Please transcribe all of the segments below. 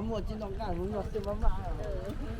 莫磨，京干什么？对吧？妈呀！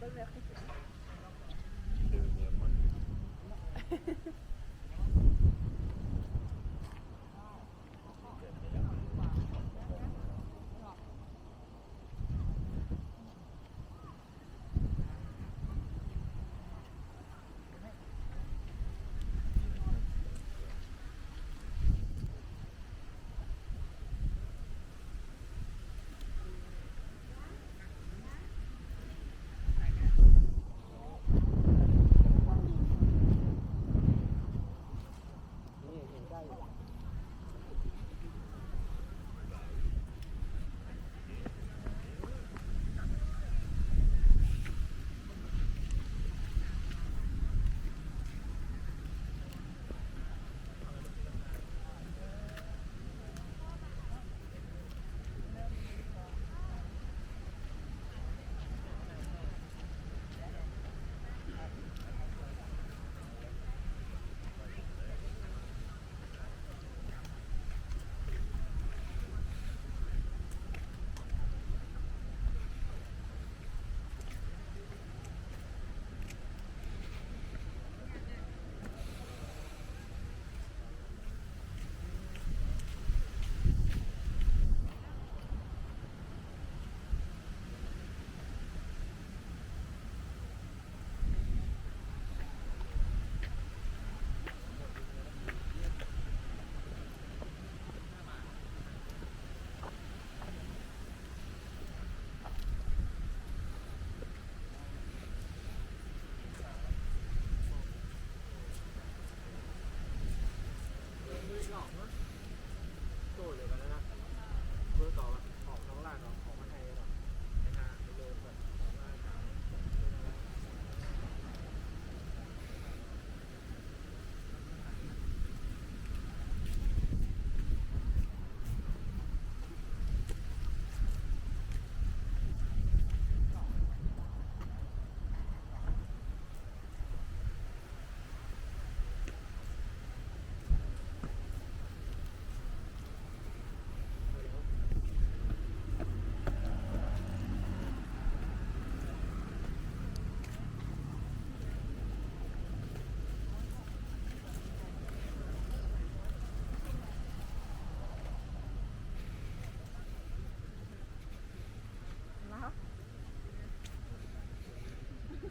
bonne heure.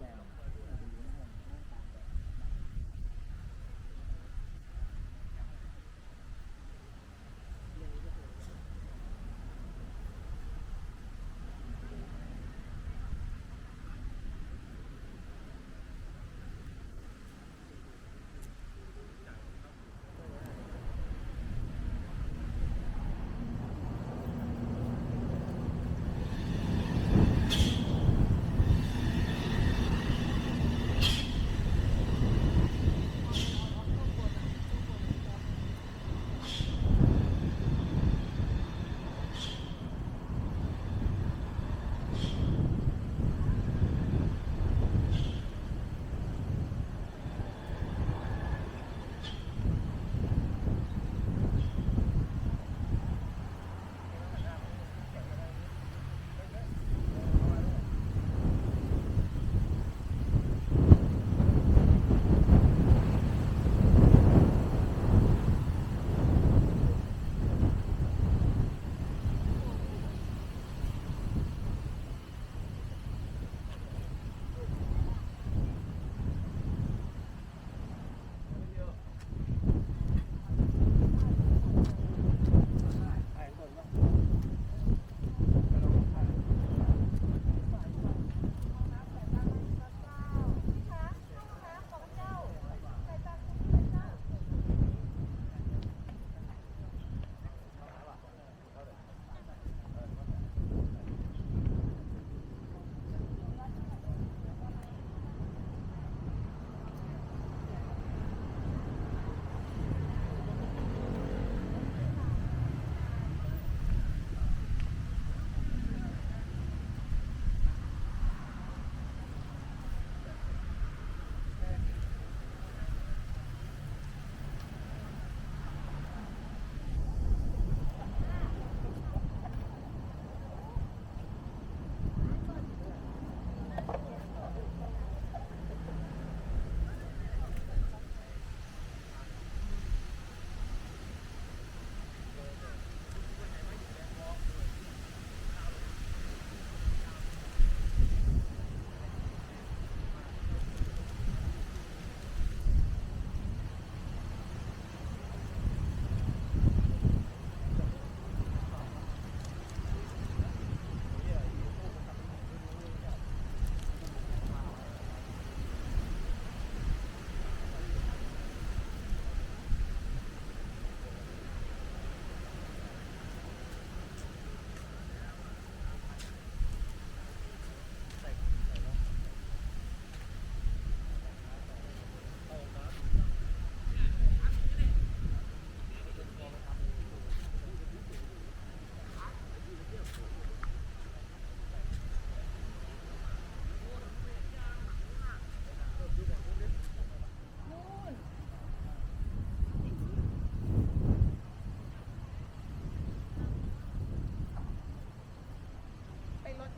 now.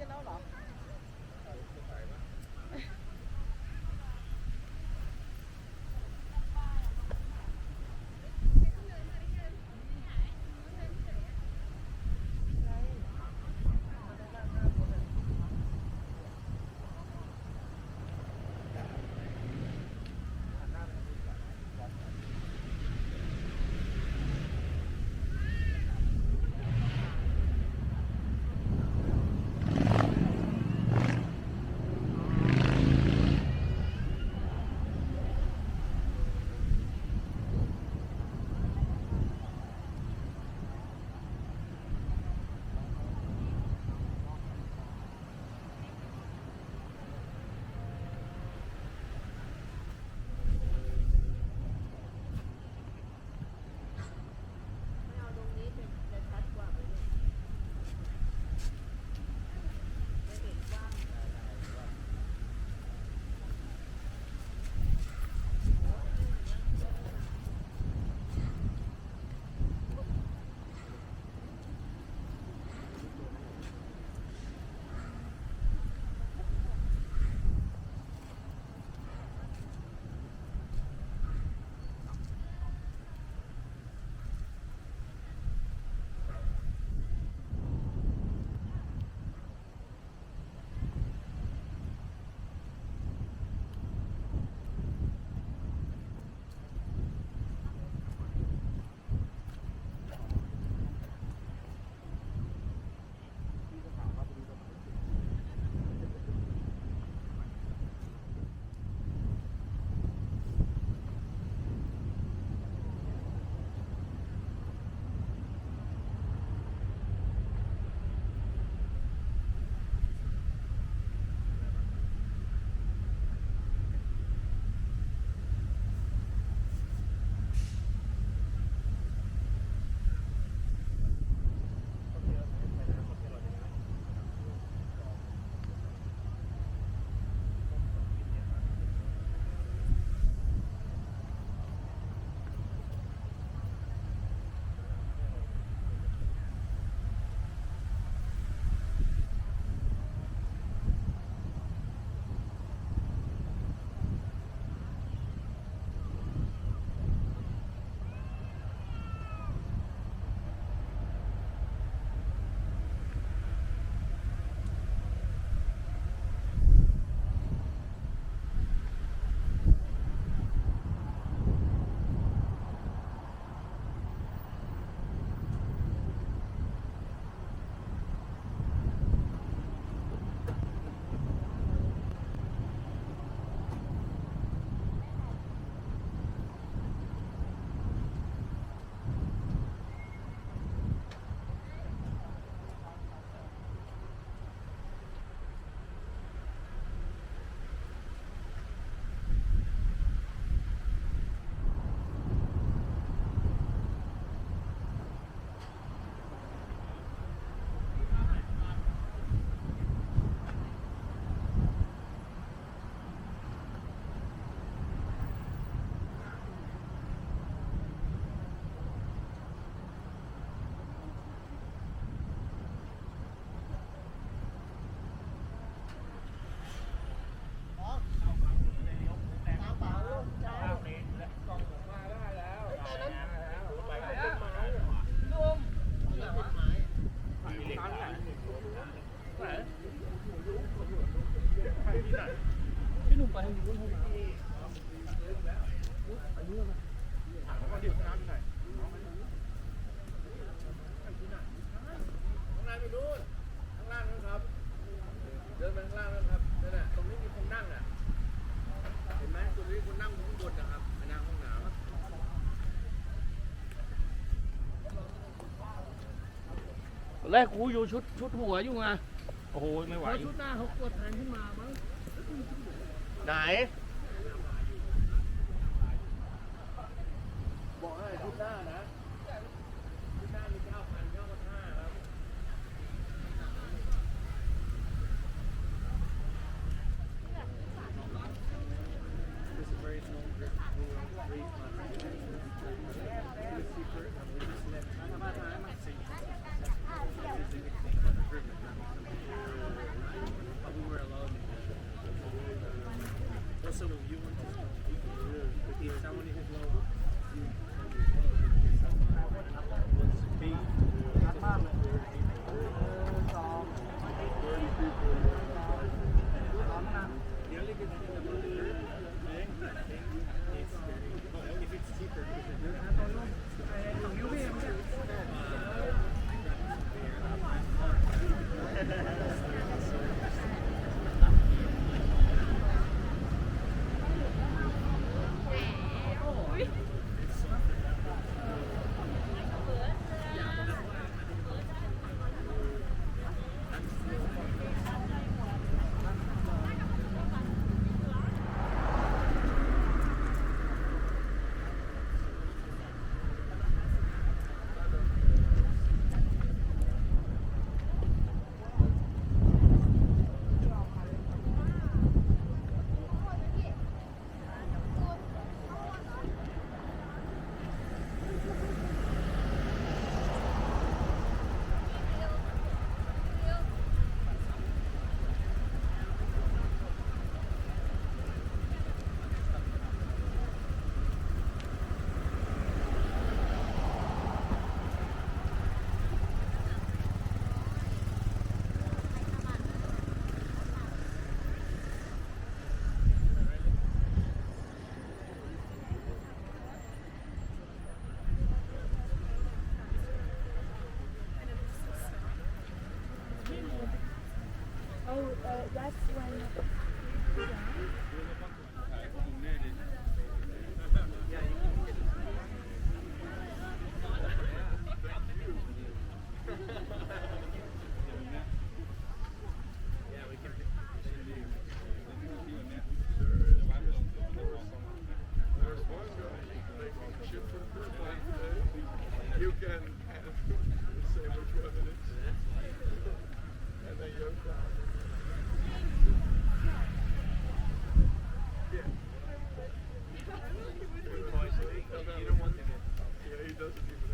กันแล้วเหรอ พี่หนุ่มไปทางนู้นเข้ามาอันนี้มาก็เดี๋ยวน้ำหน่อยข้างล่างไปนู่นข้างล่างนั่นครับ เดินไปข้างล่างนั่นครับนั่นน่ะตรงนี้มีคนนั่งอะ เห็นไหมตรงนี้คนนั่งอยู่ข้างบนนะครับไปนั่งห้องน้ำตอนแรกกูอยู่ชุดชุดหัวอยู่ไงโอ้โหไม่ไหวพอชุดหน้าเขากดแทนขึ้นมามั้ง ไหน That's when doesn't even